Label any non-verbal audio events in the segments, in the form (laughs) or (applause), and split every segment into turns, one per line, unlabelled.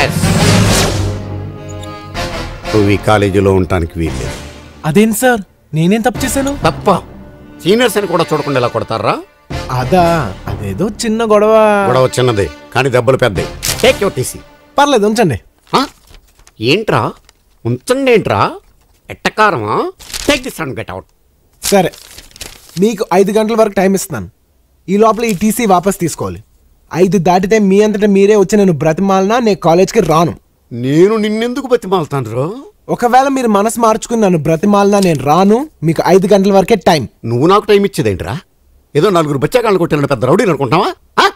Yes నువ్వు ఈ కాలేజీలో ఉండటానికి వీల్లేదు.
అదేం సార్? నేనేం తప్పు చేశాను?
తప్ప. సీనియర్స్ అని కూడా చూడకుండా ఇలా కొడతారా?
అదా అదేదో చిన్న గొడవ.
గొడవ చిన్నదే కానీ దెబ్బలు పెద్దవి టేక్ యువర్ టీసీ
పర్లేదు ఉంచండి.
ఏంట్రా? ఉంచండి ఏంట్రా? ఎట్టకారమా? Take this and get out
సరే మీకు ఐదు గంటల వరకు టైం ఇస్తున్నాను. ఈ లోపల ఈ టీసీ వాపస్ తీసుకోవాలి. ఐదు దాటితే మీ అంతటా మీరే వచ్చి నేను బ్రతిమాలనా నేను కాలేజ్కి రాను.
నేను నిన్నెందుకు బతిమాలుతాను రో
ఒకవేళ మీరు మనసు మార్చుకుని నన్ను బ్రతిమాలనా నేను రాను మీకు ఐదు గంటల వరకే టైం.
నువ్వు నాకు టైం ఇచ్చేదేంట్రా? ఏదో నలుగురు బచ్చాకాళ్ళు కొట్టిన పెద్ద రౌడీని అనుకుంటావా ఆ?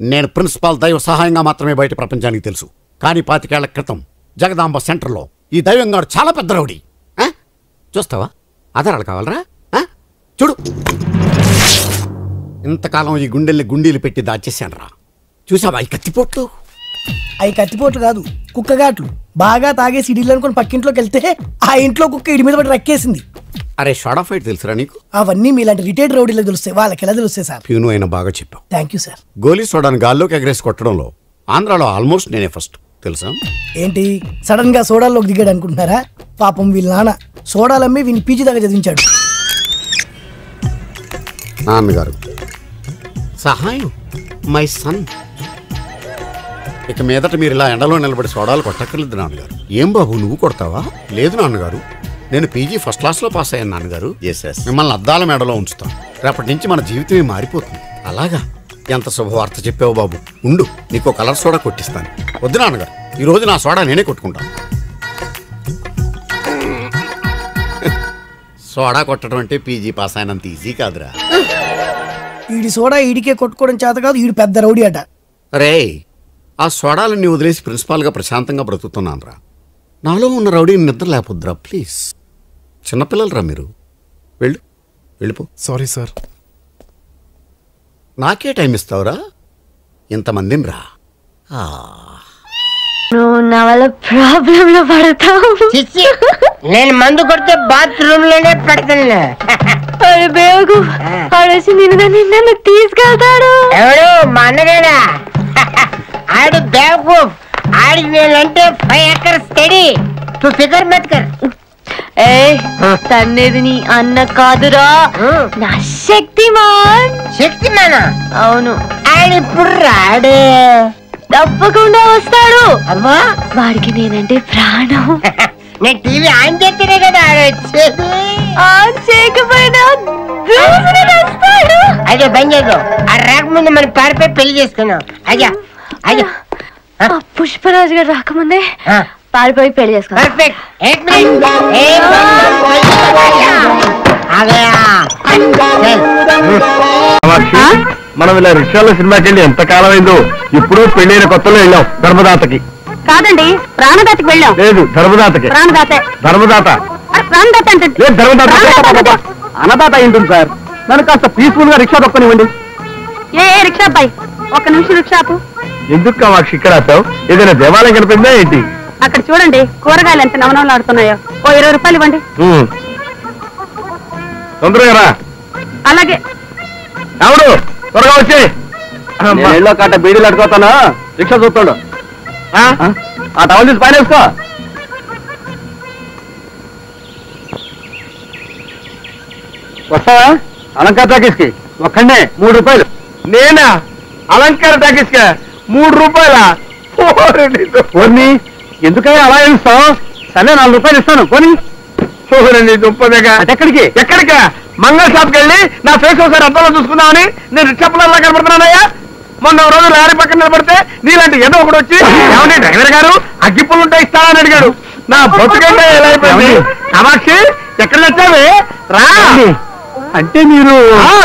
నేను ప్రిన్సిపాల్ దైవ సహాయంగా మాత్రమే బయట ప్రపంచానికి తెలుసు. కానీ పాతికేళ్ళ క్రితం జగదాంబ సెంటర్లో ఈ దైవంగాడు చాలా పెద్ద రౌడీ. ఆ? చూస్తావా? ఆధారాలు కావాలరా? ఆ? చూడు. ఇంతకాలం ఈ గుండెల్ని గుండీలు పెట్టి దాచేశాను రా చూసావా ఈ కత్తిపోట్లు?
అవి కత్తిపోట్లు కాదు కుక్కగాట్లు. బాగా తాగేసి ఇడిలు అనుకుని పక్కింట్లోకి వెళ్తే ఆ ఇంట్లో కుక్క ఇడి మీద పడి రక్కేసింది.
అరే షార్ట్ ఆఫ్ ఫైట్ తెలుసురా నీకు?
అవన్నీ మీలాంటి రిటైర్డ్ రౌడీలకు తెలుస్తాయి. వాళ్ళకి ఎలా తెలుస్తాయి సార్?
ప్యూను అయినా బాగా చెప్పావు.
థ్యాంక్ యూ సార్
గోలీ సోడాను గాల్లోకి ఎగరేసి కొట్టడంలో ఆంధ్రాలో ఆల్మోస్ట్ నేనే ఫస్ట్. తెలుసా?
ఏంటి? సడన్గా సోడాల్లోకి దిగాడు అనుకుంటున్నారా? పాపం వీళ్ళ నాన్న సోడాలమ్మి వీని పీజీ దాకా చదివించాడు.
నాన్నగారు సహాయం. మై సన్ ఇక మీదట మీరు ఇలా ఎండలో నిలబడి సోడాలు కొట్టక్కర్లేదు నాన్నగారు. ఏం బాబు నువ్వు కొడతావా? లేదు నాన్నగారు. నేను పీజీ ఫస్ట్ క్లాస్లో పాస్ అయ్యాను నాన్నగారు. మిమ్మల్ని అద్దాల మెడలో ఉంచుతాను. రేపటి నుంచి మన జీవితమే మారిపోతుంది. అలాగా? ఎంత శుభవార్త చెప్పావు బాబు? ఉండు నీకు కలర్ సోడా కొట్టిస్తాను. వద్దు నాన్నగారు. ఈ రోజు నా సోడా నేనే కొట్టుకుంటాను. (laughs) సోడా కొట్టడం అంటే పీజీ పాస్ అయినంత ఈజీ కాదురా. (laughs)
ఈడి సోడా ఈడికే కొట్టుకోవడం చేత కాదు ఈడు పెద్ద రౌడీ అట.
రే ఆ సోడాలన్నీ వదిలేసి ప్రిన్సిపాల్గా ప్రశాంతంగా బ్రతుకుతున్నాను రా నాలో ఉన్న రౌడీని నిద్ర లేపొద్దురా ప్లీజ్. చిన్నపిల్లలరా మీరు? వెళ్ళు వెళ్ళిపో.
Sorry sir.
నాకే టైం ఇస్తావురా? ఇంతమందిని రా
నువ్వు నా వల్ల ప్రాబ్లం లో పడతావు
నేను మందు కొడితే బాత్రూమ్లోనే పెడతాను
అరే బేవకు ఆడేసి నిన్ను నిన్ను తీసుకెళ్తాడు.
ఎవడు? మా అన్నగాడా? ఆడు బేవకు ఆడికి నేనంటే five acres study two figure మెత్కర్.
ఏ తన్నేది నీ అన్న కాదురా. నా శక్తిమాన్.
శక్తిమానా?
అవును.
ఆడిప్పుడు రాడు.
తప్పకుండా వస్తాడు.
అమ్మా.
వాడికి నేనంటే ప్రాణం. (laughs)
నేను టీవీ ఆన్ చేస్తేనే కదా ఆడు అయ్యా బంద్ చేద్దాం ఆ రాకముందు మన పారిపోయి పెళ్ళి చేసుకున్నాం అయ్యా అయ్యా.
పుష్పరాజు గారు రాకముందే పారిపోయి
పెళ్ళి
చేసుకున్నాం మనం ఇలా రిక్షాల సినిమాకి వెళ్ళి ఎంత కాలం అయిందో ఇప్పుడు పెళ్ళైన కొత్తలో వెళ్ళాం ధర్మదాతకి.
కాదండి ప్రాణదాతకి వెళ్ళాం.
లేదు ధర్మదాతకి.
ప్రాణదాత.
ధర్మదాత.
ప్రాణదాత అంటే
లేదు ధర్మదాత అన్నదాత అయింటుంది సార్. నన్ను కాస్త పీస్ఫుల్గా రిక్షా తొక్కనివ్వండి
ఏ ఏ రిక్షా అబ్బాయి? ఒక్క నిమిషం రిక్షా ఆపు.
ఎందుకు కామాక్షి ఇక్కడ ఆపావు? ఏదైనా దేవాలయం కనిపిందా ఏంటి?
అక్కడ చూడండి కూరగాయలు ఎంత నవనవలాడుతున్నాయో ఓ ఇరవై రూపాయలు ఇవ్వండి.
ఉమ్. తొందరగా రా.
అలాగే.
ఎవడు త్వరగా వచ్చి. ఇళ్ళో కాట బీడీలు అడుగుతాను? రిక్షా చూస్తాడు? ఆ టవల్ తీసి పైన వేసుకో. వస్తావా? అలంకార టాకీస్కి ఒక్కడే మూడు రూపాయలు. నేనా? అలంకార టాకీస్కి మూడు రూపాయల? పోనీ ఎందుకయ్యా అలా ఇస్తావు సరే నాలుగు రూపాయలు ఇస్తాను. పోనీ. చూడండి ఎక్కడికి? ఎక్కడికా? మంగళ షాప్కి వెళ్ళి నా ఫేస్ ఒకసారి అద్దంలో చూసుకుందామని నేను రిక్షా పిల్లల్లా కనబడుతున్నానయ్యా మొన్న రోజు లారీ పక్కన నిలబడితే నీలాంటి ఏదో ఒకటి వచ్చి ఏమండి డ్రైవర్ గారు అగ్గిపుల్లు ఉంటే ఇస్తానని అడిగాడు. నా బతుకంటే ఎలా అయిపోయింది? కామాక్షి ఎక్కడ వచ్చావే రా. అంటే మీరు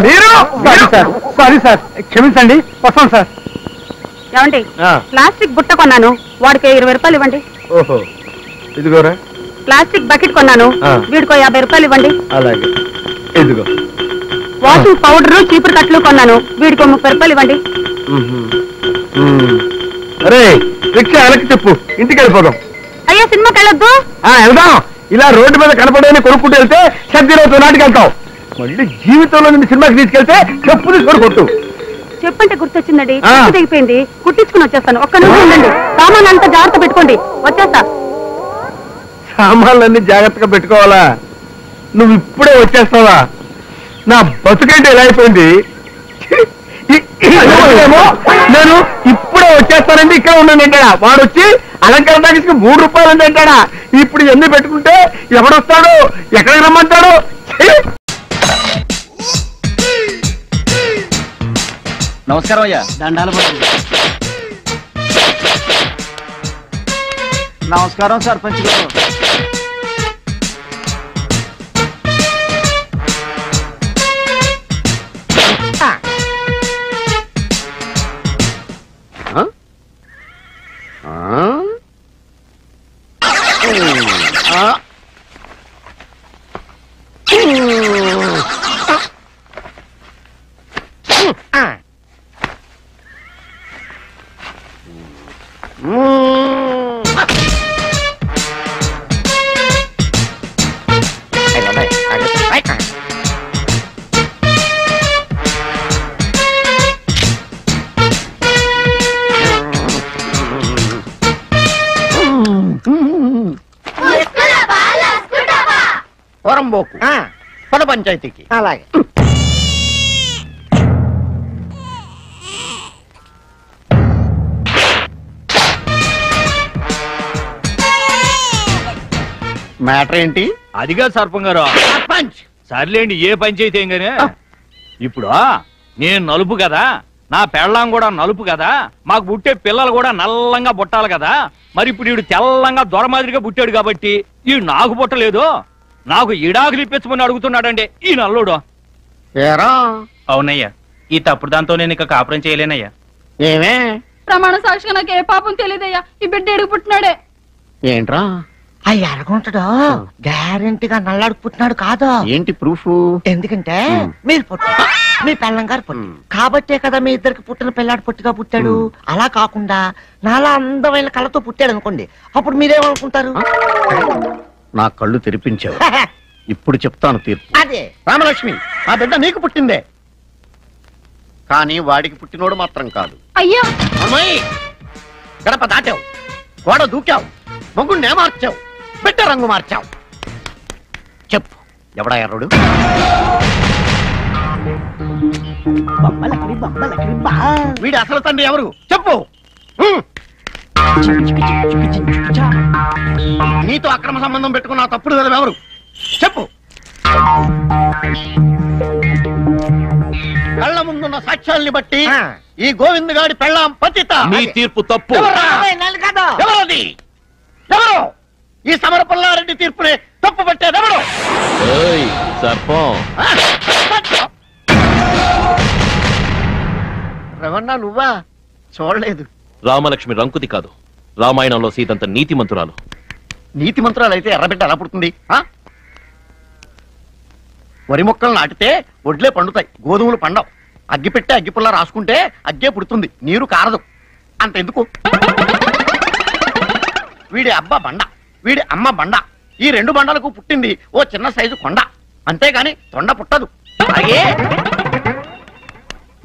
మీరు? సారీ సార్ సారీ సార్ క్షమించండి. వస్తాం సార్
ఏమండి? ప్లాస్టిక్ బుట్ట కొన్నాను. వాడికి ఇరవై రూపాయలు ఇవ్వండి.
ఓహో. ఇదిగోరా.
ప్లాస్టిక్ బకెట్ కొన్నాను. వీడికో యాభై రూపాయలు ఇవ్వండి.
అలాగే. ఇదిగో.
వాషింగ్ పౌడర్ చీపురు కట్లు కొన్నాను. వీడికో ముప్పై రూపాయలు ఇవ్వండి.
అరే రిక్షా వెనక్కి చెప్పు. ఇంటికి వెళ్ళిపోదాం.
అయ్యా సినిమాకి వెళ్ళొద్దు.
ఆ, వెళ్దాం. ఇలా రోడ్డు మీద కనపడని కొనుక్కుంటూ వెళ్తే సర్ది రోజు నాటికి వెళ్తాం మళ్ళీ జీవితంలో నిన్ను సినిమాకి తీసుకెళ్తే చెప్పు తీసుకొని కొట్టు.
చెప్పంటే గుర్తొచ్చిందండి.
ఆ.
చెప్పు తెగిపోయింది. కుట్టించుకుని వచ్చేస్తాను. ఒక్క నిమిషం ఉండండి. సామాన్ అంతా జాగ్రత్త పెట్టుకోండి. వచ్చేస్తా.
సామాన్లన్నీ జాగ్రత్తగా పెట్టుకోవాలా? నువ్వు ఇప్పుడే వచ్చేస్తావా? నా బతుకంటే ఎలా అయిపోయింది? ఈ- ఈ ఏమో నేను ఇప్పుడే వచ్చేస్తానండి ఇక్కడ ఉన్నాను అంటాడా? వాడు వచ్చి అలంకార టాకీస్కి మూడు రూపాయలు ఉంది అంటాడా ఇప్పుడు ఎన్ని పెట్టుకుంటే ఎవడొస్తాడు? ఎక్కడికి రమ్మంటాడు? ఛీ!
నమస్కారం అయ్యా. దండాలు నమస్కారం సర్పంచ్ గారు.
పొరంబోకు పద పంచాయతీకి.
అలాగే.
మ్యాటర్ ఏంటి?
అదిగా సర్పం గారు.
సర్పంచ్!
సర్లేండి ఏ పంచాయితీ ఏం గానీ? ఇప్పుడు నేను నలుపు కదా? నా పెళ్ళాం కూడా నలుపు కదా? మాకు పుట్టే పిల్లలు కూడా నల్లంగా పుట్టాలి కదా? మరి ఇప్పుడు వీడు తెల్లంగా దొర మాదిరిగా పుట్టాడు కాబట్టి ఈ నాకు పుట్టలేదు? నాకు ఇడాకులు ఇప్పించమని అడుగుతున్నాడండి ఈ నల్లుడు.
ఏరా?
అవునయ్యా ఈ తప్పుడు దాంతో నేను ఇక కాపురం చేయలేనయ్యా.
ఏమే?
ప్రమాణ సాక్షిగా నాకు ఏ పాపం తెలియదయ్యా. ఈ బిడ్డ ఎడుగు పుట్టినాడే.
ఏంట్రా?
ఆ. ఎరగుంటాడు గ్యారెంటీగా నల్లాడు పుట్టినాడు కాదు?
ఏంటి ప్రూఫ్?
ఎందుకంటే
మ్.
మీరు పుట్టు మీ పెళ్ళం గారు పుట్టు. కాబట్టే కదా మీ ఇద్దరికి పుట్టిన పిల్లాడు పుట్టిగా పుట్టాడు. అలా కాకుండా నాలా అందమైన కళ్ళతో పుట్టాడు అనుకోండి అప్పుడు మీరేమనుకుంటారు?
నా కళ్ళు తెరిపించావు ఇప్పుడు చెప్తాను తీర్పు
అదే
రామలక్ష్మి ఆ బిడ్డ నీకు పుట్టిందే కానీ వాడికి పుట్టినోడు మాత్రం కాదు
అయ్యా
అమ్మాయి గడప దాటావు గోడ దూకావు మొగ్గుండే మార్చావు బిడ్డ రంగు మార్చావు చెప్పు ఎవడా ఎర్రుడు వీడి అసలు తండ్రి ఎవరు చెప్పు. నీతో అక్రమ సంబంధం పెట్టుకున్న తప్పుడు కదా ఎవరు? చెప్పు. కళ్ళ ముందున్న సాక్ష్యాల్ని బట్టి. ఈ గోవింద్ గాడి పెళ్ళాం పతిత.
నీ తీర్పు తప్పు.
ఎవరది? ఎవరు? ఈ సమర పుల్లారెడ్డి తీర్పుని తప్పు పట్టేది ఎవరు?
సర్పం?
రవణ నువ్వా? చూడలేదు.
రామలక్ష్మి రంకుతి కాదు. రామాయణంలో సీతంత నీతిమంతురాలు.
నీతి మంత్రాలు అయితే ఎర్రబిడ్డ ఎలా పుడుతుంది వరి మొక్కలు నాటితే ఒడ్లే పండుతాయి గోధుమలు పండవు. అగ్గి పెట్టే అగ్గిపుల్ల రాసుకుంటే అగ్గే పుడుతుంది నీరు కారదు. అంతెందుకు? వీడి అబ్బ బండ వీడి అమ్మ బండ ఈ రెండు బండలకు పుట్టింది ఓ చిన్న సైజు కొండ. అంతేగాని తొండ పుట్టదు. అలాగే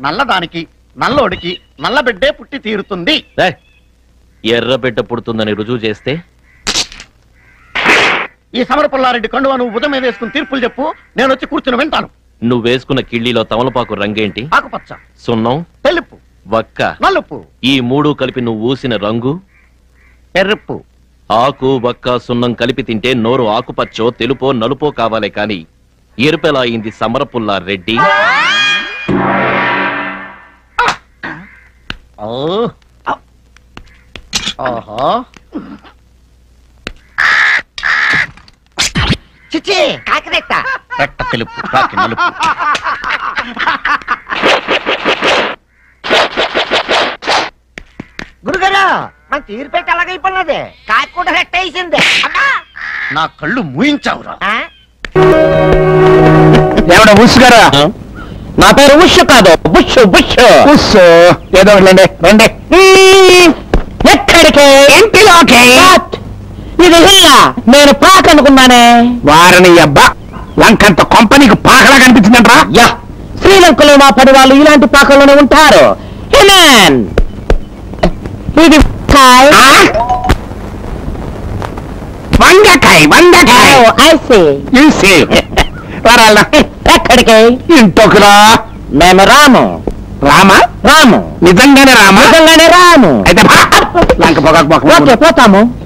నల్లదానికి నల్లోడికి నల్లబిడ్డే పుట్టి తీరుతుంది.
ఎర్రబిడ్డ పుడుతుందని రుజువు చేస్తే
ఈ సమర పుల్లారెడ్డి కండువా నువ్వు ఉదయం మీద వేసుకుని తీర్పులు చెప్పు నేను వచ్చి కూర్చుని వింటాను.
నువ్వు వేసుకున్న కిళ్ళీలో తమలపాకు రంగేంటి?
ఆకుపచ్చ.
సున్నం?
తెలుపు.
వక్క.
నలుపు.
ఈ మూడు కలిపి నువ్వు ఊసిన రంగు?
ఎర్రప్పు
ఆకు వక్క సున్నం కలిపి తింటే నోరు ఆకుపచ్చో తెలుపో నలుపో కావాలే కాని ఎరుపెలా అయింది సమరపుల్లా రెడ్డి
ఓ.
చిచ్చి! కాకిరెట్ట.
రెట్ట తెలుపు కాకి నలుపు.
గురుగారు మన తీరు పెట్టి అలాగైపోయినది కాకి కూడా రెట్ట వేసింది!
నా కళ్ళు మూయించావురా?
ఏమన్నా ఉష్ గారా? నా పేరు ఉష్ కాదు. Bush Bush. ఉష్ ఏదో రండి. రండి. ఎక్కడికి? ఇంటిలోకి ఇది నేను పాక అనుకున్నానే. వారిని అబ్బా లంకంత కొంపనీకి పాకలా కనిపించిందంట్రా? యా.
శ్రీలంకలో మా పని వాళ్ళు ఇలాంటి పాకల్లోనే ఉంటారు. ఇది
వంగకాయ వరాలా
ఎక్కడికి?
ఇంటొకరా
మేము రాము.
రామా?
రాము.
నిజంగానే రామా?
నిజంగానే రాము.
అయితే. (laughs) లంక
పోతాము.